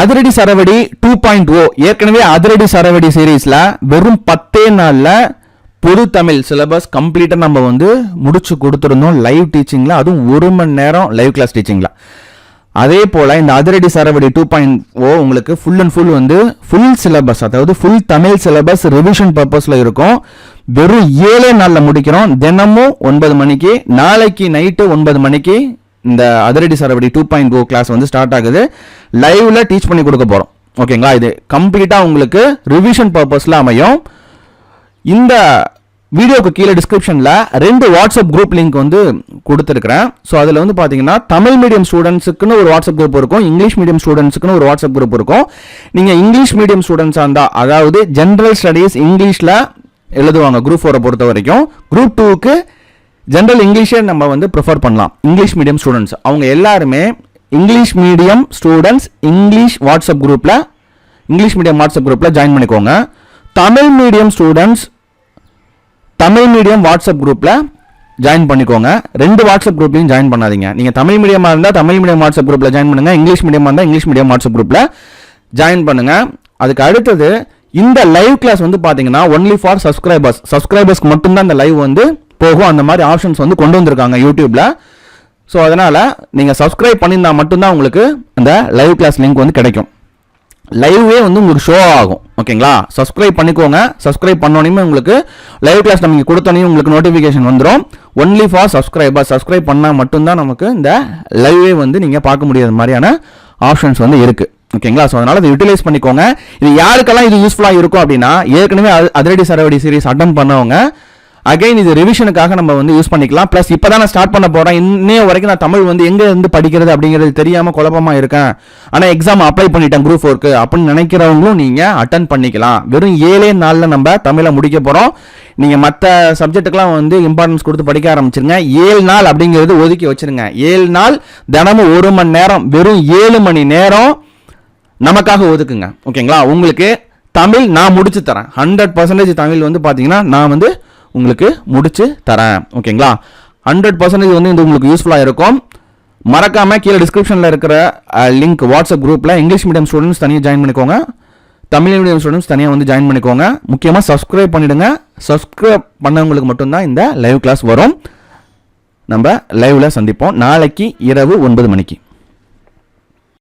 அதிரடி சரவடி two point ஓ ஏற்கனவே அதிரடி சரவடி சீரீஸில் வெறும் பத்தே நாளில் பொது தமிழ் சிலபஸ் கம்ப்ளீட்டாக நம்ம வந்து முடிச்சு கொடுத்துருந்தோம் லைவ் டீச்சிங்கில் அதுவும் ஒரு மணி நேரம் லைவ் கிளாஸ் டீச்சிங்கில் அதே போல் இந்த அதிரடி சரவடி டூ பாயிண்ட் ஓ உங்களுக்கு ஃபுல் அண்ட் ஃபுல் வந்து ஃபுல் சிலபஸ் அதாவது ஃபுல் தமிழ் சிலபஸ் ரிவிஷன் பர்பஸில் இருக்கும். வெறும் ஏழே நாளில் முடிக்கிறோம். தினமும் ஒன்பது மணிக்கு நாளைக்கு நைட்டு ஒன்பது மணிக்கு இந்த அதிரடி சரவடி டூ பாயிண்ட் ஓ கிளாஸ் வந்து ஸ்டார்ட் ஆகுது. லைவ்ல டீச் பண்ணி கொடுக்க போகிறோம் ஓகேங்களா இது கம்ப்ளீட்டாக உங்களுக்கு ரிவிஷன் பர்பஸில் அமையும். இந்த வீடியோக்கு கீழே டிஸ்கிரிப்ஷனில் ரெண்டு வாட்ஸ்அப் குரூப் லிங்க் வந்து கொடுத்துருக்கிறேன். ஸோ அதில் வந்து பார்த்தீங்கன்னா தமிழ் மீடியம் ஸ்டூடெண்ட்ஸுக்குன்னு ஒரு வாட்ஸ்அப் குரூப் இருக்கும். இங்கிலீஷ் மீடியம் ஸ்டூடெண்ட்ஸுக்குன்னு ஒரு வாட்ஸ்அப் குரூப் இருக்கும். நீங்கள் இங்கிலீஷ் மீடியம் ஸ்டூடெண்ட்ஸாக இருந்தால் அதாவது ஜென்ரல் ஸ்டடீஸ் இங்கிலீஷில் எழுதுவாங்க குரூப் ஃபோரை பொறுத்த வரைக்கும் குரூப் டூவுக்கு ஜென்ரல் இங்கிலீஷே நம்ம வந்து ப்ரிஃபர் பண்ணலாம். இங்கிலீஷ் மீடியம் ஸ்டூடெண்ட்ஸ் அவங்க எல்லாருமே English medium students English WhatsApp குரூப்பில் இங்கிலீஷ் மீடியம் வாட்ஸ்அப் குரூப்பில் ஜாயின் பண்ணிக்கோங்க. Tamil medium students Tamil medium WhatsApp குரூப்பில் ஜாயின் பண்ணிக்கோங்க. ரெண்டு வாட்ஸ்அப் குரூப்லையும் ஜாயின் பண்ணாதீங்க. நீங்கள் தமிழ் மீடியமாக இருந்தால் தமிழ் மீடியம் வாட்ஸ்அப் குரூப்பில் ஜாயின் பண்ணுங்க. இங்கிலீஷ் மீடியமாக இருந்தால் இங்கிலீஷ் மீடியம் வாட்ஸ்அப் குரூப்பில் ஜாயின் பண்ணுங்க. அதுக்கு அடுத்தது இந்த லைவ் கிளாஸ் வந்து பார்த்தீங்கன்னா ஒன்லி ஃபார் சப்ஸ்கிரைபர்ஸ் சப்ஸ்கிரைபர்ஸ்க்கு மட்டும்தான் இந்த லைவ் வந்து போகும். அந்த மாதிரி ஆப்ஷன்ஸ் வந்து கொண்டு வந்திருக்காங்க யூடியூப்பில் ஸோ அதனால் நீங்கள் சப்ஸ்கிரைப் பண்ணியிருந்தா மட்டும்தான் உங்களுக்கு அந்த லைவ் கிளாஸ் லிங்க் வந்து கிடைக்கும். லைவே வந்து உங்களுக்கு ஷோ ஆகும். ஓகேங்களா? சப்ஸ்கிரைப் பண்ணிக்கோங்க. சப்ஸ்கிரைப் பண்ணோனையுமே உங்களுக்கு லைவ் கிளாஸ் நமக்கு கொடுத்தோனையும் உங்களுக்கு நோட்டிஃபிகேஷன் வந்துடும் ஒன்லி ஃபார் சப்ஸ்கிரைபர் சப்ஸ்கிரைப் பண்ணால் மட்டும்தான் நமக்கு இந்த லைவே வந்து நீங்கள் பார்க்க முடியாத மாதிரியான ஆப்ஷன்ஸ் வந்து இருக்குது ஓகேங்களா? ஸோ அதனால் அதை யூட்டிலைஸ் பண்ணிக்கோங்க. இது யாருக்கெல்லாம் இது யூஸ்ஃபுல்லாக இருக்கும் அப்படின்னா ஏற்கனவே அதிரடி சரவடி சீரிஸ் அட்டன் பண்ணவங்க அகைன் இது ரிவிஷனுக்காக நம்ம வந்து யூஸ் பண்ணிக்கலாம். ப்ளஸ் இப்போ தான் நான் ஸ்டார்ட் பண்ண போகிறேன் இன்னைய வரைக்கும் நான் தமிழ் வந்து எங்கே இருந்து படிக்கிறது அப்படிங்கிறது தெரியாமல் குழப்பமாக இருக்கேன். ஆனால் எக்ஸாம் அப்ளை பண்ணிட்டேன் குரூப் ஃபோருக்கு அப்படின்னு நினைக்கிறவங்களும் நீங்கள் அட்டன் பண்ணிக்கலாம். வெறும் ஏழே நாளில் நம்ம தமிழை முடிக்க போகிறோம் நீங்கள் மற்ற சப்ஜெக்ட்டுக்கெலாம் வந்து இம்பார்ட்டன்ஸ் கொடுத்து படிக்க ஆரம்பிச்சிருங்க. ஏழு நாள் அப்படிங்கிறது ஒதுக்கி வச்சிருங்க. ஏழு நாள் தினமும் ஒரு மணி நேரம் வெறும் ஏழு மணி நேரம் நமக்காக ஒதுக்குங்க. ஓகேங்களா உங்களுக்கு தமிழ் நான் முடிச்சு தரேன். ஹண்ட்ரட் பர்சன்டேஜ் தமிழ் வந்து பார்த்தீங்கன்னா நான் வந்து உங்களுக்கு முடிச்சு தரேன். ஓகேங்களா? ஹண்ட்ரட் பர்சன்டேஜ் வந்து இது உங்களுக்கு யூஸ்ஃபுல்லாக இருக்கும். மறக்காமல் கீழே டிஸ்கிரிப்ஷனில் இருக்கிற லிங்க் வாட்ஸ்அப் குரூப்பில் இங்கிலீஷ் மீடியம் ஸ்டூடெண்ட்ஸ் தனியாக ஜாயின் பண்ணிக்கோங்க. தமிழ் மீடியம் ஸ்டூடெண்ட்ஸ் தனியாக வந்து ஜாயின் பண்ணிக்கோங்க. முக்கியமாக சப்ஸ்கிரைப் பண்ணிடுங்க. சப்ஸ்கிரைப் பண்ணவங்களுக்கு மட்டும்தான் இந்த லைவ் கிளாஸ் வரும். நம்ம லைவில் சந்திப்போம். நாளைக்கு இரவு ஒன்பது மணிக்கு.